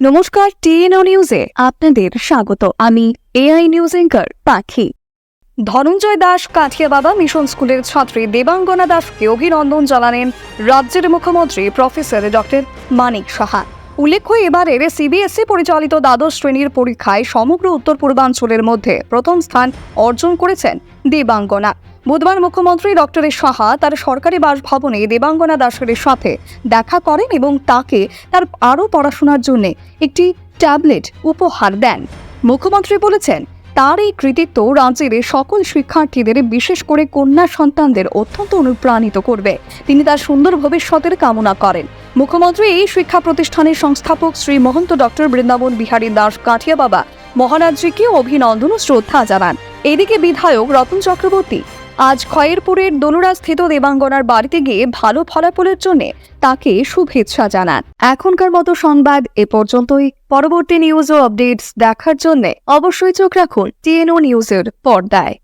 নমস্কার, টিএনও নিউজে আপনাদের স্বাগত। আমি এআই নিউজ এঙ্কার পাখি। ধনঞ্জয় দাস, কাঠিয়া বাবা, মিশন স্কুলের ছাত্রী দেবাঙ্গনা দাসকে অভিনন্দন জানালেন রাজ্যের মুখ্যমন্ত্রী প্রফেসর ডক্টর মানিক সাহা। উল্লেখ্য, এবারের সিবিএসই পরিচালিত দ্বাদশ শ্রেণির পরীক্ষায় সমগ্র উত্তর পূর্বাঞ্চলের মধ্যে প্রথম স্থান অর্জন করেছেন দেবাঙ্গনা। বুধবার মুখ্যমন্ত্রী ডক্টর সাহা তার সরকারি বাসভবনে দেবাঙ্গনা দাসের সাথে দেখা করেন এবং তাকে তার আরও পড়াশোনার জন্য একটি ট্যাবলেট উপহার দেন। মুখ্যমন্ত্রী বলেছেন, তার এই কৃতিত্ব রাজ্যের সকল শিক্ষার্থীদের বিশেষ করে কন্যা সন্তানদের অত্যন্ত অনুপ্রাণিত করবে। তিনি তার সুন্দর ভবিষ্যতের কামনা করেন। মুখ্যমন্ত্রী এই শিক্ষা প্রতিষ্ঠানের সংস্থাপক শ্রী মহন্ত ডক্টর বৃন্দাবন বিহারী দাস কাঠিয়া বাবা মহারাজজিকে অভিনন্দন ও শ্রদ্ধা জানান। এদিকে বিধায়ক রতন চক্রবর্তী আজ খয়েরপুরের দনুরা স্থিত দেবাঙ্গনার বাড়িতে গিয়ে ভালো ফলাফলের জন্য তাকে শুভেচ্ছা জানান। এখনকার মতো সংবাদ এ পর্যন্তই। পরবর্তী নিউজ ও আপডেটস দেখার জন্য অবশ্যই চোখ রাখুন টিএনও নিউজের পর্দায়।